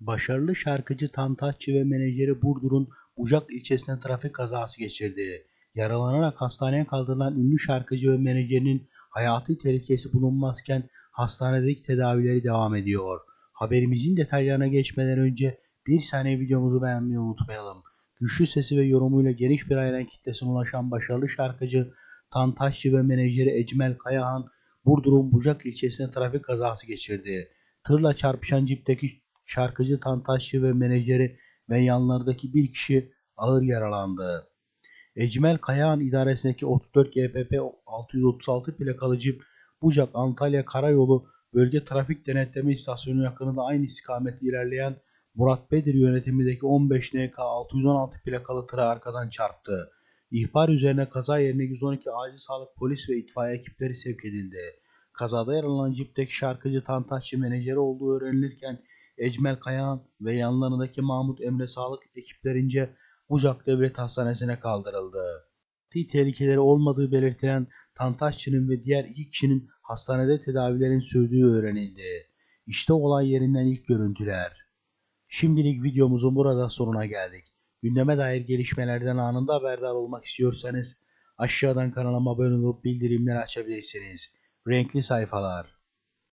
Başarılı şarkıcı Tantaççı ve menajeri Burdur'un Bucak ilçesinde trafik kazası geçirdi. Yaralanarak hastaneye kaldırılan ünlü şarkıcı ve menajerinin hayati tehlikesi bulunmazken hastanedeki tedavileri devam ediyor. Haberimizin detaylarına geçmeden önce bir saniye videomuzu beğenmeyi unutmayalım. Güçlü sesi ve yorumuyla geniş bir hayran kitlesine ulaşan başarılı şarkıcı Tantaşçı ve menajeri Ecmel Kayahan Burdur'un Bucak ilçesinde trafik kazası geçirdi. Tırla çarpışan cipteki şarkıcı Tantaşçı ve menajeri ve yanlarındaki bir kişi ağır yaralandı. Ecmel Kayahan idaresindeki 34 GPP 636 plakalı cip Bucak Antalya Karayolu Bölge Trafik Denetleme İstasyonu yakınında aynı istikamette ilerleyen Murat Bedir yönetimindeki 15 NK 616 plakalı tıra arkadan çarptı. İhbar üzerine kaza yerine 112 acil sağlık polis ve itfaiye ekipleri sevk edildi. Kazada yaralanan cipteki şarkıcı Tantaşçı menajeri olduğu öğrenilirken Ecmel Kayahan ve yanlarındaki Mahmut Emre sağlık ekiplerince Bucak Devlet Hastanesi'ne kaldırıldı. Ciddi tehlikeleri olmadığı belirtilen Tantaşçı'nın ve diğer iki kişinin hastanede tedavilerin sürdüğü öğrenildi. İşte olay yerinden ilk görüntüler. Şimdilik videomuzun burada sonuna geldik. Gündeme dair gelişmelerden anında haberdar olmak istiyorsanız aşağıdan kanalıma abone olup bildirimleri açabilirsiniz. Renkli sayfalar.